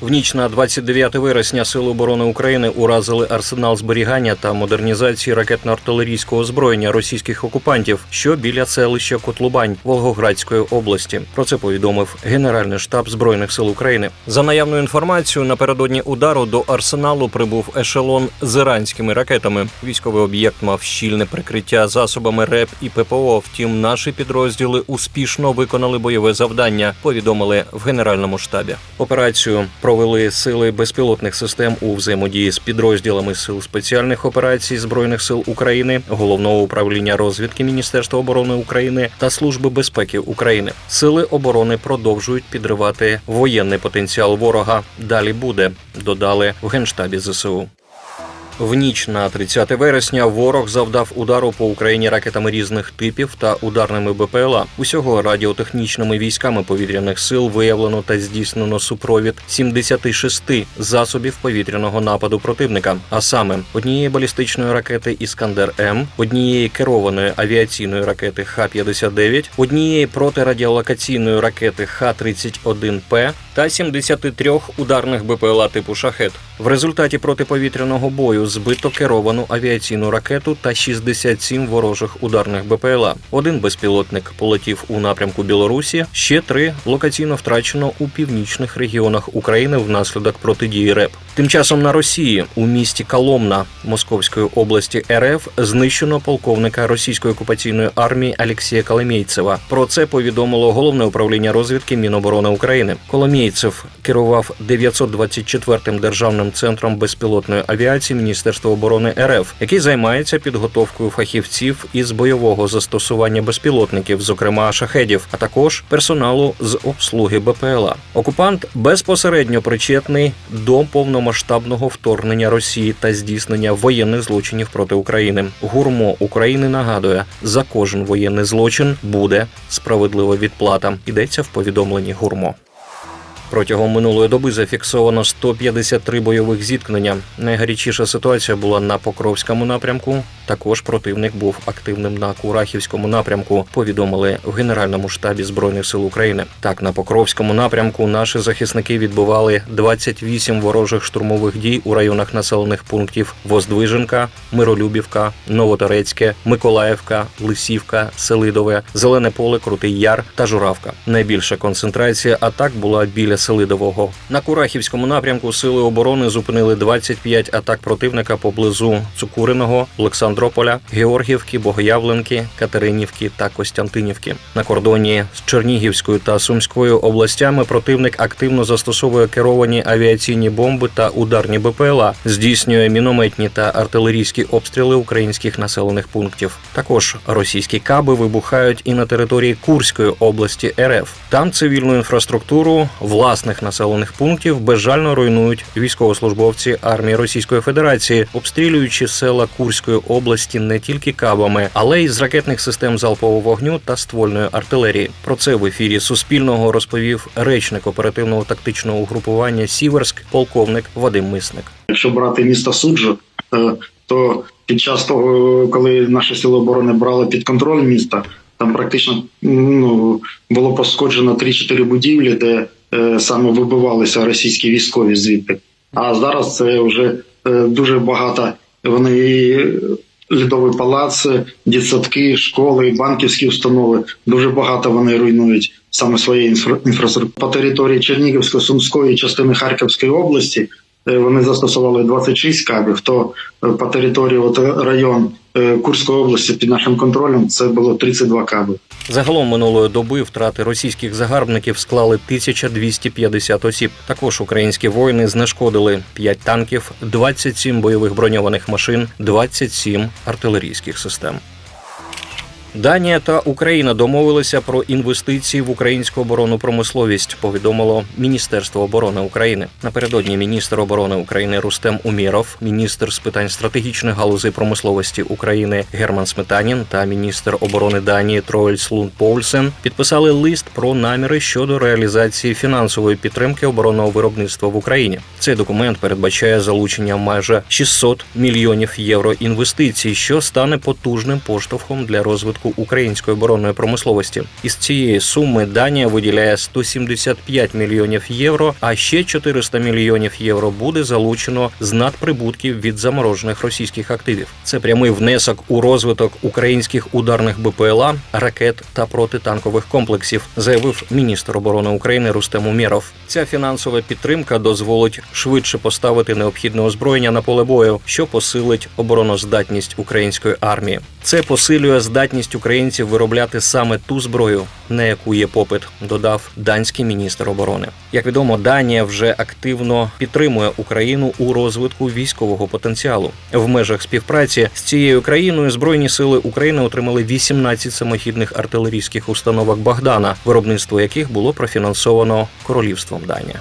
В ніч на 29 вересня Сили оборони України уразили арсенал зберігання та модернізації ракетно-артилерійського озброєння російських окупантів, що біля селища Котлубань Волгоградської області. Про це повідомив Генеральний штаб збройних сил України. За наявною інформацією, напередодні удару до арсеналу прибув ешелон з іранськими ракетами. Військовий об'єкт мав щільне прикриття засобами РЕП і ППО. Втім, наші підрозділи успішно виконали бойове завдання. Повідомили в генеральному штабі. Операцію провели сили безпілотних систем у взаємодії з підрозділами сил спеціальних операцій збройних сил України, головного управління розвідки Міністерства оборони України та Служби безпеки України. Сили оборони продовжують підривати воєнний потенціал ворога. Далі буде додали в генштабі ЗСУ. В ніч на 30 вересня ворог завдав удару по Україні ракетами різних типів та ударними БПЛА. Усього радіотехнічними військами повітряних сил виявлено та здійснено супровід 76 засобів повітряного нападу противника, а саме однієї балістичної ракети Іскандер М, однієї керованої авіаційної ракети Х-59, однієї протирадіолокаційної ракети Х-31П та 73 ударних БПЛА типу Шахет. В результаті протиповітряного бою збито керовану авіаційну ракету та 67 ворожих ударних БПЛА. Один безпілотник полетів у напрямку Білорусі. Ще три локаційно втрачено у північних регіонах України внаслідок протидії РЕП. Тим часом на Росії у місті Коломна Московської області РФ знищено полковника російської окупаційної армії Алексія Коломійцева. Про це повідомило головне управління розвідки Міноборони України. Коломійцев керував 924-м державним центром безпілотної авіації Міністерства оборони РФ, який займається підготовкою фахівців із бойового застосування безпілотників, зокрема шахедів, а також персоналу з обслуги БПЛА. Окупант безпосередньо причетний до повномасштабного вторгнення Росії та здійснення воєнних злочинів проти України. Гурмо України нагадує, за кожен воєнний злочин буде справедлива відплата. Йдеться в повідомленні гурмо. Протягом минулої доби зафіксовано 153 бойових зіткнення. Найгарячіша ситуація була на Покровському напрямку. Також противник був активним на Курахівському напрямку. Повідомили в Генеральному штабі збройних сил України. Так, на Покровському напрямку наші захисники відбували 28 ворожих штурмових дій у районах населених пунктів Воздвиженка, Миролюбівка, Новоторецьке, Миколаївка, Лисівка, Селидове, Зелене поле, Крутий Яр та Журавка. Найбільша концентрація атак була біля Селидового. На Курахівському напрямку сили оборони зупинили 25 атак противника поблизу Цукуриного, Олександрополя, Георгівки, Богоявленки, Катеринівки та Костянтинівки. На кордоні з Чернігівською та Сумською областями противник активно застосовує керовані авіаційні бомби та ударні БПЛА, здійснює мінометні та артилерійські обстріли українських населених пунктів. Також російські каби вибухають і на території Курської області РФ. Там цивільну інфраструктуру власних населених пунктів безжально руйнують військовослужбовці армії Російської Федерації, обстрілюючи села Курської області не тільки кабами, але й з ракетних систем залпового вогню та ствольної артилерії. Про це в ефірі Суспільного розповів речник оперативного тактичного угрупування Сіверськ, полковник Вадим Мисник. Якщо брати місто Суджу, е, то під час того, коли наші сили оборони брали під контроль міста, там практично ну, було пошкоджено 3-4 будівлі, де е, саме вибивалися російські військові звідти. А зараз це вже е, дуже багато. Вони і палаци, палац, дитсадки, школи, банківські установи. Дуже багато вони руйнують саме своєї інфра- інфраструктури. По території Чернігівської, Сумської частини Харківської області вони застосували 26 кабів. То е, по території от район е, Курської області під нашим контролем це було 32 каби. Загалом минулої доби втрати російських загарбників склали 1250 осіб. Також українські воїни знешкодили 5 танків, 27 бойових броньованих машин, 27 артилерійських систем. Данія та Україна домовилися про інвестиції в українську оборонну промисловість. Повідомило Міністерство оборони України. Напередодні міністр оборони України Рустем Умєров, міністр з питань стратегічних галузей промисловості України Герман Сметанін та міністр оборони Данії Троельс Лунд Поульсен підписали лист про наміри щодо реалізації фінансової підтримки оборонного виробництва в Україні. Цей документ передбачає залучення майже 600 мільйонів євро інвестицій, що стане потужним поштовхом для розвитку розвитку української оборонної промисловості. Із цієї суми Данія виділяє 175 мільйонів євро, а ще 400 мільйонів євро буде залучено з надприбутків від заморожених російських активів. Це прямий внесок у розвиток українських ударних БПЛА, ракет та протитанкових комплексів, заявив міністр оборони України Рустем Умєров. Ця фінансова підтримка дозволить швидше поставити необхідне озброєння на поле бою, що посилить обороноздатність української армії. Це посилює здатність українців виробляти саме ту зброю, на яку є попит, додав данський міністр оборони. Як відомо, Данія вже активно підтримує Україну у розвитку військового потенціалу. В межах співпраці з цією країною збройні сили України отримали 18 самохідних артилерійських установок Богдана, виробництво яких було профінансовано королівством Данія.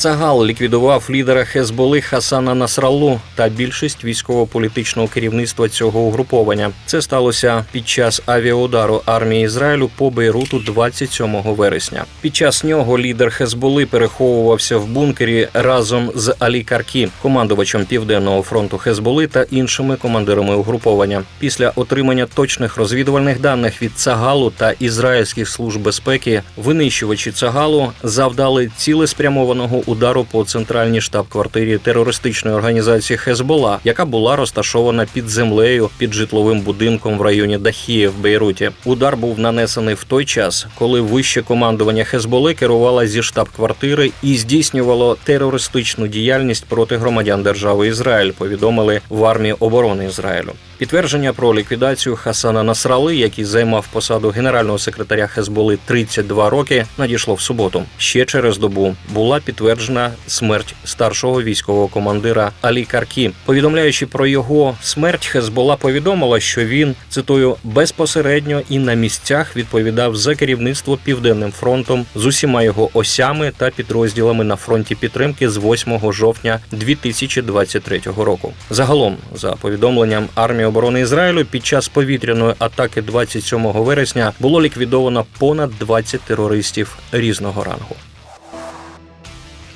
Цагал ліквідував лідера Хезболи Хасана Насраллу та більшість військово-політичного керівництва цього угруповання. Це сталося під час авіаудару армії Ізраїлю по Бейруту 27 вересня. Під час нього лідер Хезболи переховувався в бункері разом з Алі Каркі, командувачем південного фронту Хезболи та іншими командирами угруповання. Після отримання точних розвідувальних даних від Цагалу та ізраїльських служб безпеки винищувачі Цагалу завдали цілеспрямованого удару по центральній штаб-квартирі терористичної організації Хезбола, яка була розташована під землею під житловим будинком в районі Дахіє в Бейруті. Удар був нанесений в той час, коли вище командування Хезболи керувало зі штаб-квартири і здійснювало терористичну діяльність проти громадян держави Ізраїль. Повідомили в армії оборони Ізраїлю. Підтвердження про ліквідацію Хасана Насрали, який займав посаду генерального секретаря Хезболи 32 роки, надійшло в суботу. Ще через добу була підтверджена смерть старшого військового командира Алі Каркі. Повідомляючи про його смерть, Хезбола повідомила, що він цитую безпосередньо і на місцях відповідав за керівництво південним фронтом з усіма його осями та підрозділами на фронті підтримки з 8 жовтня 2023 року. Загалом, за повідомленням армії оборони Ізраїлю, під час повітряної атаки 27 вересня було ліквідовано понад 20 терористів різного рангу.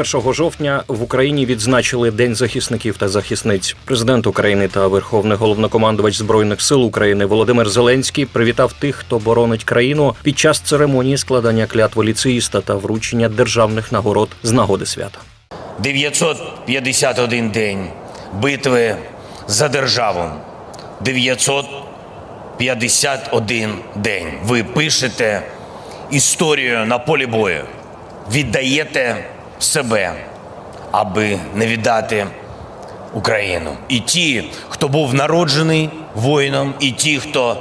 1 жовтня в Україні відзначили День захисників та захисниць. Президент України та Верховний головнокомандувач збройних сил України Володимир Зеленський привітав тих, хто боронить країну під час церемонії складання клятви ліцеїста та вручення державних нагород з нагоди свята. 951 день битви за державу. 951 день. Ви пишете історію на полі бою, віддаєте себе, аби не віддати Україну. І ті, хто був народжений воїном, і ті, хто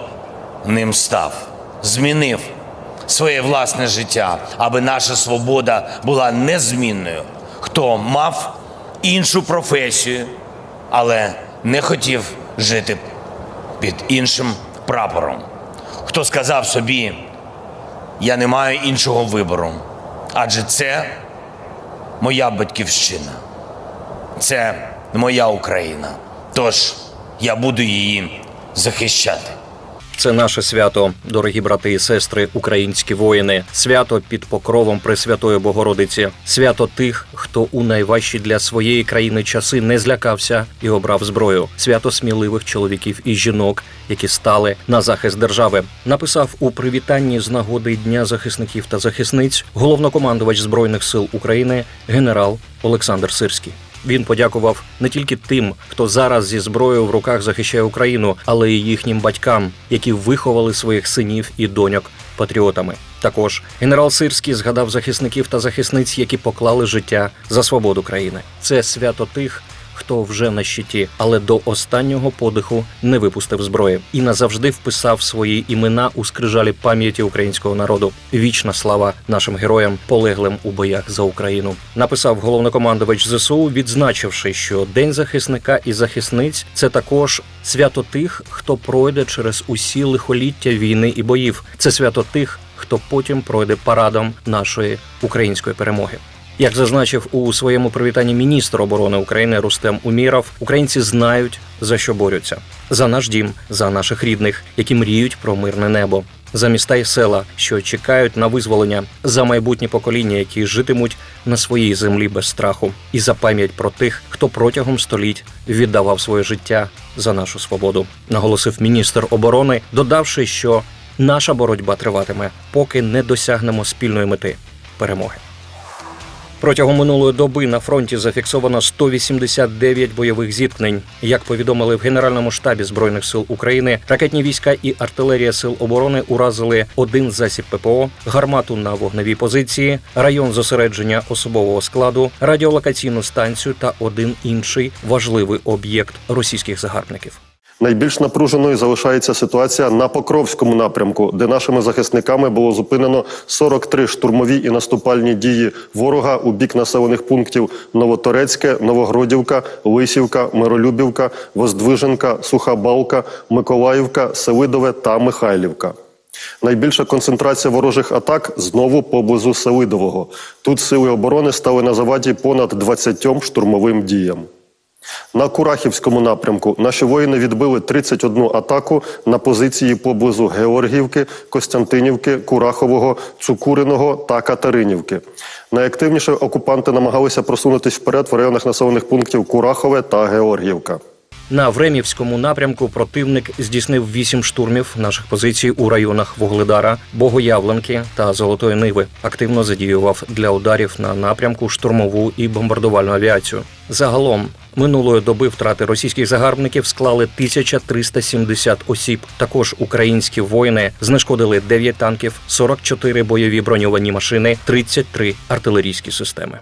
ним став, змінив своє власне життя, аби наша свобода була незмінною. Хто мав іншу професію, але не хотів жити під іншим прапором. Хто сказав собі, я не маю іншого вибору, адже це моя батьківщина, це моя Україна. Тож я буду її захищати. Це наше свято, дорогі брати і сестри, українські воїни, свято під покровом Пресвятої Богородиці, свято тих, хто у найважчі для своєї країни часи не злякався і обрав зброю, свято сміливих чоловіків і жінок, які стали на захист держави. Написав у привітанні з нагоди Дня захисників та захисниць головнокомандувач збройних сил України генерал Олександр Сирський. Він подякував не тільки тим, хто зараз зі зброєю в руках захищає Україну, але й їхнім батькам, які виховали своїх синів і доньок патріотами. Також генерал Сирський згадав захисників та захисниць, які поклали життя за свободу країни. Це свято тих, хто вже на щиті, але до останнього подиху не випустив зброї і назавжди вписав свої імена у скрижалі пам'яті українського народу. Вічна слава нашим героям, полеглим у боях за Україну. Написав головнокомандувач ЗСУ, відзначивши, що День захисника і захисниць це також свято тих, хто пройде через усі лихоліття війни і боїв. Це свято тих, хто потім пройде парадом нашої української перемоги. Як зазначив у своєму привітанні міністр оборони України Рустем Уміров, українці знають за що борються: за наш дім, за наших рідних, які мріють про мирне небо. за міста й села, що чекають на визволення, за майбутні покоління, які житимуть на своїй землі без страху, і за пам'ять про тих, хто протягом століть віддавав своє життя за нашу свободу, наголосив міністр оборони, додавши, що наша боротьба триватиме, поки не досягнемо спільної мети перемоги. Протягом минулої доби на фронті зафіксовано 189 бойових зіткнень. Як повідомили в Генеральному штабі збройних сил України, ракетні війська і артилерія сил оборони уразили один засіб ППО, гармату на вогневій позиції, район зосередження особового складу, радіолокаційну станцію та один інший важливий об'єкт російських загарбників. Найбільш напруженою залишається ситуація на Покровському напрямку, де нашими захисниками було зупинено 43 штурмові і наступальні дії ворога у бік населених пунктів Новоторецьке, Новогродівка, Лисівка, Миролюбівка, Воздвиженка, Суха Балка, Миколаївка, Селидове та Михайлівка. Найбільша концентрація ворожих атак знову поблизу Селидового. Тут сили оборони стали на заваді понад 20 штурмовим діям. На Курахівському напрямку наші воїни відбили 31 атаку на позиції поблизу Георгіївки, Костянтинівки, Курахового, Цукуриного та Катеринівки. Найактивніше окупанти намагалися просунутись вперед в районах населених пунктів Курахове та Георгіївка. На Времівському напрямку противник здійснив вісім штурмів наших позицій у районах Вугледара, Богоявленки та Золотої Ниви. Активно задіював для ударів на напрямку штурмову і бомбардувальну авіацію. Загалом минулої доби втрати російських загарбників склали 1370 осіб. Також українські воїни знешкодили 9 танків, 44 бойові броньовані машини, 33 артилерійські системи.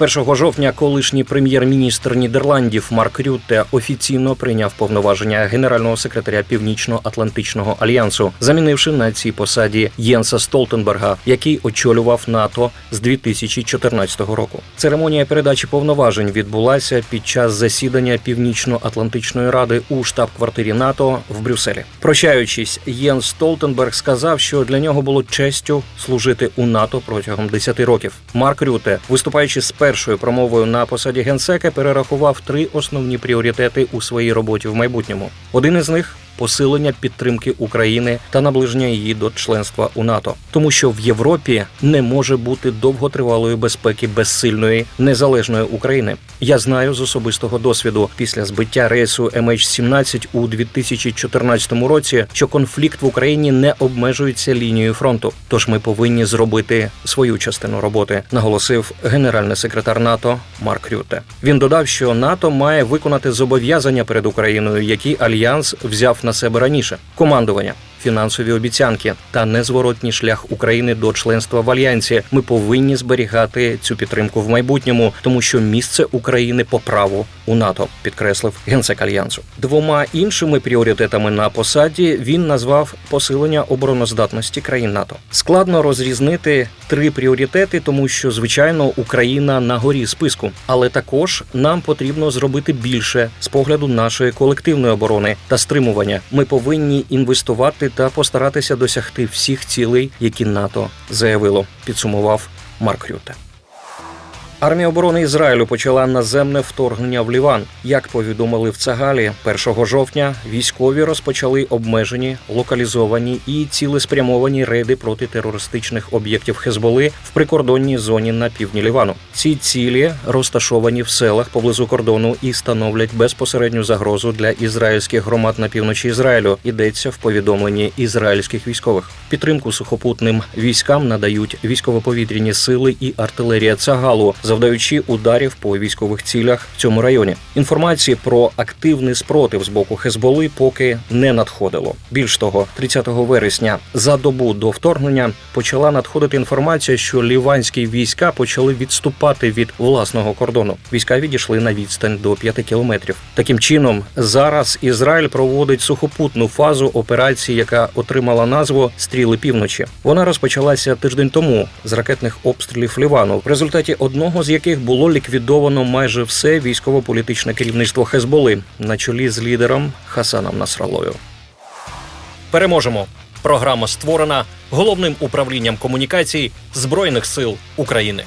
1 жовтня колишній прем'єр-міністр Нідерландів Марк Рютте офіційно прийняв повноваження генерального секретаря Північно-Атлантичного альянсу, замінивши на цій посаді Єнса Столтенберга, який очолював НАТО з 2014 року. Церемонія передачі повноважень відбулася під час засідання Північно-Атлантичної ради у штаб-квартирі НАТО в Брюсселі. Прощаючись, Єнс Столтенберг сказав, що для нього було честю служити у НАТО протягом 10 років. Марк Рюте, виступаючи з першою промовою на посаді генсека, перерахував три основні пріоритети у своїй роботі в майбутньому. Один із них посилення підтримки України та наближення її до членства у НАТО, тому що в Європі не може бути довготривалої безпеки без сильної незалежної України. Я знаю з особистого досвіду після збиття рейсу MH17 у 2014 році, що конфлікт в Україні не обмежується лінією фронту. Тож ми повинні зробити свою частину роботи, наголосив генеральний секретар НАТО Марк Рюте. Він додав, що НАТО має виконати зобов'язання перед Україною, які альянс взяв на себе раніше: командування. Фінансові обіцянки та незворотній шлях України до членства в альянсі. Ми повинні зберігати цю підтримку в майбутньому, тому що місце України по праву у НАТО, підкреслив генсек альянсу. Двома іншими пріоритетами на посаді він назвав посилення обороноздатності країн НАТО. Складно розрізнити три пріоритети, тому що звичайно Україна на горі списку, але також нам потрібно зробити більше з погляду нашої колективної оборони та стримування. Ми повинні інвестувати та постаратися досягти всіх цілей, які НАТО заявило. Підсумував Марк Рюте. Армія оборони Ізраїлю почала наземне вторгнення в Ліван. Як повідомили в Цагалі, 1 жовтня військові розпочали обмежені, локалізовані і цілеспрямовані рейди проти терористичних об'єктів Хезболи в прикордонній зоні на півдні Лівану. Ці цілі розташовані в селах поблизу кордону і становлять безпосередню загрозу для ізраїльських громад на півночі Ізраїлю. Йдеться в повідомленні ізраїльських військових. Підтримку сухопутним військам надають військово-повітряні сили і артилерія Цагалу, завдаючи ударів по військових цілях в цьому районі. Інформації про активний спротив з боку Хезболи поки не надходило. Більш того, 30 вересня за добу до вторгнення почала надходити інформація, що ліванські війська почали відступати від власного кордону. Війська відійшли на відстань до 5 кілометрів. Таким чином, зараз Ізраїль проводить сухопутну фазу операції, яка отримала назву Стріли півночі. Вона розпочалася тиждень тому з ракетних обстрілів Лівану, в результаті одного з яких було ліквідовано майже все військово-політичне керівництво Хезболи на чолі з лідером Хасаном Насралою. Переможемо. Програма створена головним управлінням комунікацій Збройних сил України.